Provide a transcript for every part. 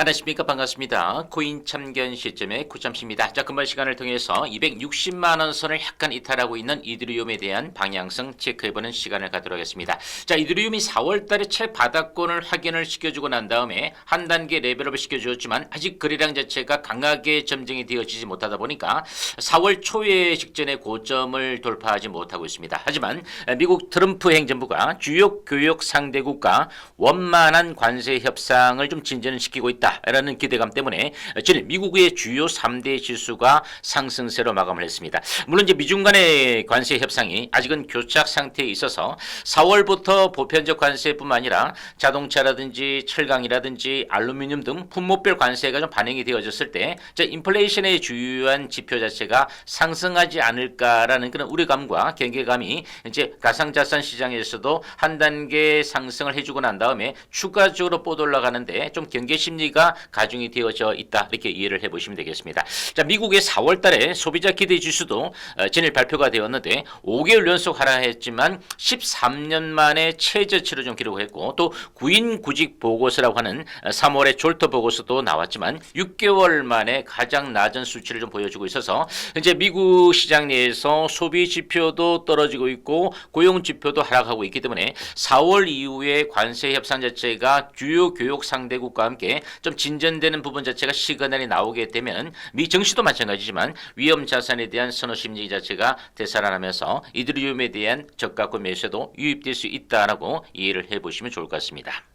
안녕하십니까 반갑습니다. 코인 참견 시점의 구참씨입니다. 자 금번 시간을 통해서 260만 원 선을 약간 이탈하고 있는 이드리움에 대한 방향성 체크해보는 시간을 갖도록 하겠습니다. 자 이드리움이 4월달에 채 바닥권을 확인을 시켜주고 난 다음에 한 단계 레벨업을 시켜주었지만 아직 거래량 자체가 강하게 점증이 되어지지 못하다 보니까 4월 초에 직전에 고점을 돌파하지 못하고 있습니다. 하지만 미국 트럼프 행정부가 주요 교역 상대국과 원만한 관세 협상을 좀 진전시키고 있다 라는 기대감 때문에 지금 미국의 주요 3대 지수가 상승세로 마감을 했습니다. 물론 이제 미중 간의 관세 협상이 아직은 교착 상태에 있어서 4월부터 보편적 관세뿐만 아니라 자동차라든지 철강이라든지 알루미늄 등 품목별 관세가 좀 반영이 되어졌을 때저 인플레이션의 주요한 지표 자체가 상승하지 않을까라는 그런 우려감과 경계감이 이제 가상자산 시장에서도 한 단계 상승을 해주고 난 다음에 추가적으로 뻗어 올라가는데 좀 경계 심리가 가중이 되어져 있다 이렇게 이해를 해보시면 되겠습니다. 자 미국의 4월 달에 소비자 기대 지수도 어, 전일 발표가 되었는데 5개월 연속 하락했지만 13년 만에 최저치를 좀 기록했고 또 구인 구직 보고서라고 하는 3월의 졸터 보고서도 나왔지만 6개월 만에 가장 낮은 수치를 좀 보여주고 있어서 이제 미국 시장 내에서 소비 지표도 떨어지고 있고 고용 지표도 하락하고 있기 때문에 4월 이후에 관세 협상 자체가 주요 교육 상대국과 함께 좀 진전되는 부분 자체가 시그널이 나오게 되면 미 증시도 마찬가지지만 위험 자산에 대한 선호 심리 자체가 되살아나면서 이드리움에 대한 저가권 매수도 유입될 수 있다라고 이해를 해보시면 좋을 것 같습니다.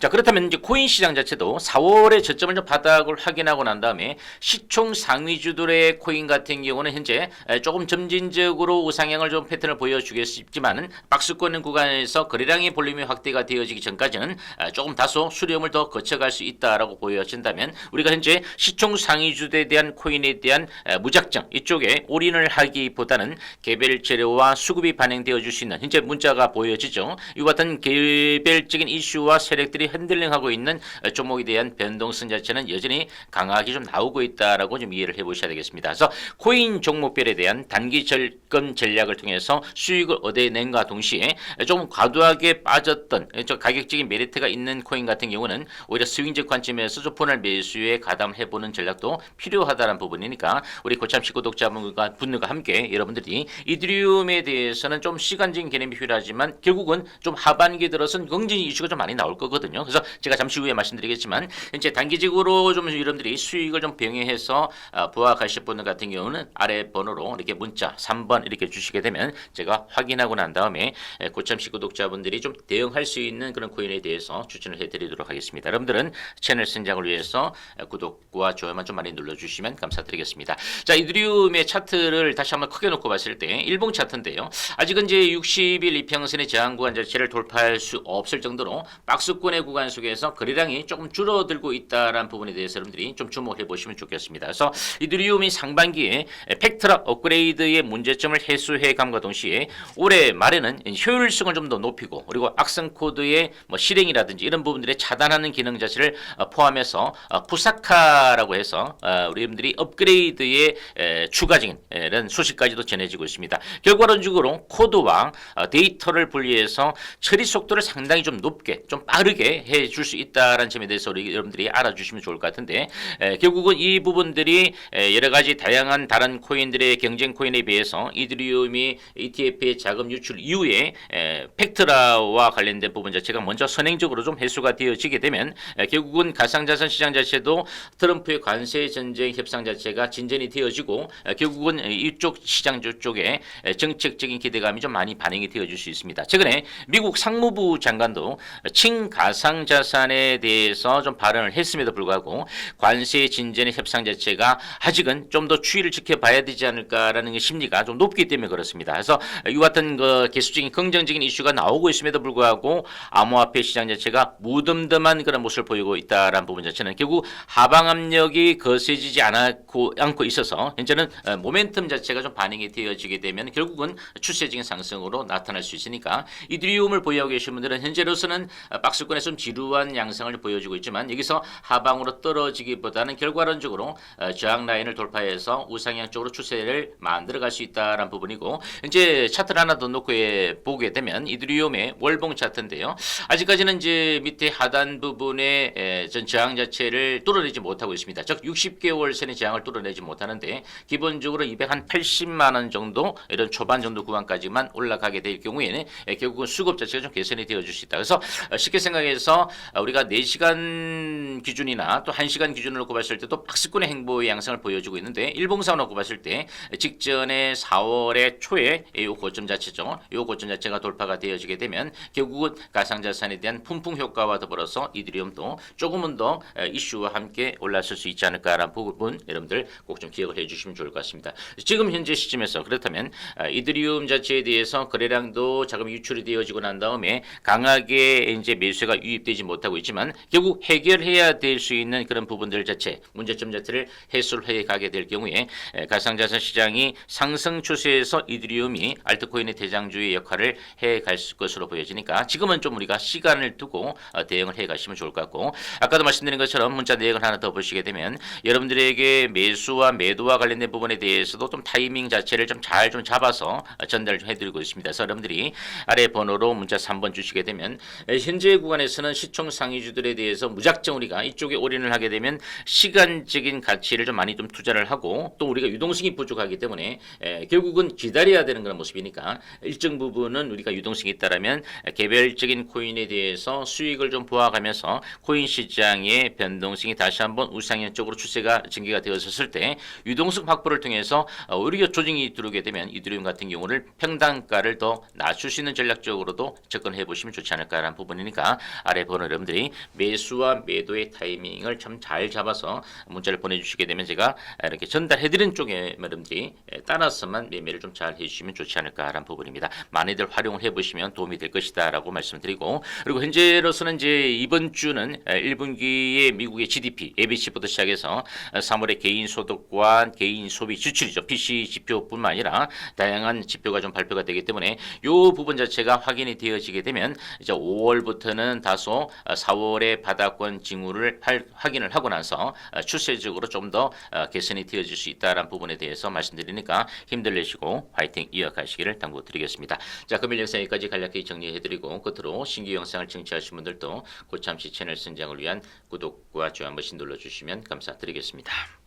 자 그렇다면 이제 코인 시장 자체도 4월에 저점을 좀 바닥을 확인하고 난 다음에 시총 상위주들의 코인 같은 경우는 현재 에, 조금 점진적으로 우상향을 좀 패턴을 보여주겠지만은 박스권 구간에서 거래량의 볼륨이 확대가 되어지기 전까지는 에, 조금 다소 수렴을 더 거쳐갈 수 있다라고 보여진다면 우리가 현재 시총 상위주들에 대한 코인에 대한 에, 무작정 이쪽에 올인을 하기보다는 개별 재료와 수급이 반영되어 줄 수 있는 현재 문자가 보여지죠. 이와 같은 개별적인 이슈와 세력들이 흔들링하고 있는 어, 종목에 대한 변동성 자체는 여전히 강하게 좀 나오고 있다라고 좀 이해를 해보셔야 되겠습니다. 그래서 코인 종목별에 대한 단기 절금 전략을 통해서 수익을 얻어낸과 동시에 좀 과도하게 빠졌던 저 가격적인 메리트가 있는 코인 같은 경우는 오히려 스윙적 관점에서 좀 분할 매수에 가담해보는 전략도 필요하다는 부분이니까 우리 고참식 구독자분과 분들과 함께 여러분들이 이드리움에 대해서는 좀 시간적인 개념이 필요하지만 결국은 좀 하반기 들어선 긍정 이슈가 좀 많이 나올 거거든요. 그래서 제가 잠시 후에 말씀드리겠지만 이제 단기적으로 좀 여러분들이 수익을 좀 병행해서 어, 부합하실 분들 같은 경우는 아래 번호로 이렇게 문자 3번 이렇게 주시게 되면 제가 확인하고 난 다음에 에, 고참식 구독자분들이 좀 대응할 수 있는 그런 코인에 대해서 추천을 해드리도록 하겠습니다. 여러분들은 채널 성장을 위해서 에, 구독과 좋아요만 좀 많이 눌러주시면 감사드리겠습니다. 자 이드리움의 차트를 다시 한번 크게 놓고 봤을 때 일봉 차트인데요. 아직은 이제 60일 이평선의 저항 구간 자체를 돌파할 수 없을 정도로 박스권의 구간 속에서 거래량이 조금 줄어들고 있다라는 부분에 대해서 여러분들이 좀 주목해 보시면 좋겠습니다. 그래서 이드리움이 상반기에 팩트라 업그레이드의 문제점 을 해소해 감과 동시에 올해 말에는 효율성을 좀 더 높이고 그리고 악성 코드의 뭐 실행이라든지 이런 부분들의 차단하는 기능 자체를 어, 포함해서 어, 푸사카라고 해서 어, 우리 여러분들이 업그레이드의 에, 추가적인 에, 이런 소식까지도 전해지고 있습니다. 결과론적으로 코드와 어, 데이터를 분리해서 처리 속도를 상당히 좀 높게 좀 빠르게 해줄 수 있다라는 점에 대해서 우리 여러분들이 알아주시면 좋을 것 같은데 에, 결국은 이 부분들이 에, 여러 가지 다양한 다른 코인들의 경쟁 코인에 비해서 이드리움이 ETF의 자금 유출 이후에 에, 팩트라와 관련된 부분 자체가 먼저 선행적으로 좀 해소가 되어지게 되면 에, 결국은 가상자산 시장 자체도 트럼프의 관세 전쟁 협상 자체가 진전이 되어지고 에, 결국은 이쪽 시장 쪽에 에, 정책적인 기대감이 좀 많이 반영이 되어질 수 있습니다. 최근에 미국 상무부 장관도 친가상 자산에 대해서 좀 발언을 했음에도 불구하고 관세 진전의 협상 자체가 아직은 좀 더 추이를 지켜봐야 되지 않을까라는 게 심리가 좀 높기 때문에 그렇습니다. 그래서 이와 같은 그 계속적인 긍정적인 이슈가 나오고 있음에도 불구하고 암호화폐 시장 자체가 무덤덤한 그런 모습을 보이고 있다라는 부분 자체는 결국 하방 압력이 거세지지 않고 않고 있어서 현재는 어, 모멘텀 자체가 좀 반영이 되어지게 되면 결국은 추세적인 상승으로 나타날 수 있으니까 이드리움을 보유하고 계신 분들은 현재로서는 어, 박스권에서 좀 지루한 양상을 보여주고 있지만 여기서 하방으로 떨어지기보다는 결과론적으로 어, 저항 라인을 돌파해서 우상향 쪽으로 추세를 만들어갈 수 있다 라는 부분이고 이제 차트를 하나 더 놓고 예, 보게 되면 이드리움의 월봉 차트인데요. 아직까지는 이제 밑에 하단 부분에 에, 전 저항 자체를 뚫어내지 못하고 있습니다. 즉 60개월 선의 저항을 뚫어내지 못하는데 기본적으로 280만 원 정도 이런 초반 정도 구간까지만 올라가게 될 경우에는 에, 결국은 수급 자체가 좀 개선이 되어줄 수 있다. 그래서 어, 쉽게 생각해서 어, 우리가 4시간 기준이나 또 1시간 기준으로 봤을 때도 박스권의 행보의 양상을 보여주고 있는데 일봉상으로 봤을 때 직전에 4월 의 초에 이 고점 자체죠. 이 고점 자체가 돌파가 되어지게 되면 결국은 가상자산에 대한 품풍 효과와 더불어서 이드리움도 조금은 더 에, 이슈와 함께 올랐을 수 있지 않을까라는 부분 여러분들 꼭 좀 기억을 해주시면 좋을 것 같습니다. 지금 현재 시점에서 그렇다면 아, 이드리움 자체에 대해서 거래량도 자금 유출이 되어지고 난 다음에 강하게 이제 매수가 유입되지 못하고 있지만 결국 해결해야 될 수 있는 그런 부분들 자체 문제점 자체를 해소를 해 가게 될 경우에 에, 가상자산 시장이 상승 추세 에서 이드리움이 알트코인의 대장주의 역할을 해갈 것으로 보여지니까 지금은 좀 우리가 시간을 두고 어, 대응을 해 가시면 좋을 것 같고 아까도 말씀드린 것처럼 문자 내역을 하나 더 보시게 되면 여러분들에게 매수와 매도와 관련된 부분에 대해서도 좀 타이밍 자체를 좀 잘좀 잡아서 어, 전달을 좀 해드리고 있습니다. 그래서 여러분들이 아래 번호로 문자 3번 주시게 되면 에, 현재 구간에서는 시총 상위주들에 대해서 무작정 우리가 이쪽에 올인을 하게 되면 시간적인 가치를 좀 많이 좀 투자를 하고 또 우리가 유동성이 부족하기 때문에 에, 결국은 기다려야 되는 그런 모습이니까 일정 부분은 우리가 유동성이 있다라면 개별적인 코인에 대해서 수익을 좀 보아가면서 코인 시장의 변동성이 다시 한번 우상향 쪽으로 추세가 전개가 되었을 때 유동성 확보를 통해서 어, 오히려 조정이 들어오게 되면 이드리움 같은 경우를 평단가를 더 낮출 수 있는 전략적으로도 접근해 보시면 좋지 않을까라는 부분이니까 아래 번호 여러분들이 매수와 매도의 타이밍을 참 잘 잡아서 문자를 보내주시게 되면 제가 이렇게 전달해드린 쪽에 여러분들이 따라서만 매매를 좀 잘 해주시면 좋지 않을까라는 부분입니다. 많이들 활용을 해보시면 도움이 될 것이다라고 말씀드리고 그리고 현재로서는 이제 이번 주는 1분기의 미국의 GDP, ABC부터 시작해서 3월의 개인 소득과 개인 소비 지출이죠. PC 지표뿐만 아니라 다양한 지표가 좀 발표가 되기 때문에 이 부분 자체가 확인이 되어지게 되면 이제 5월부터는 다소 4월의 바닥권 징후를 할- 확인을 하고 나서 추세적으로 좀 더 개선이 되어질 수 있다는 부분에 대해서 말씀드리니까 힘들 내시고 화이팅 이어가시기를 당부드리겠습니다. 자, 금일 영상 여기까지 간략히 정리해드리고 끝으로 신규 영상을 청취하신 분들도 고참시 채널 선장을 위한 구독과 좋아요 한 번씩 눌러주시면 감사드리겠습니다.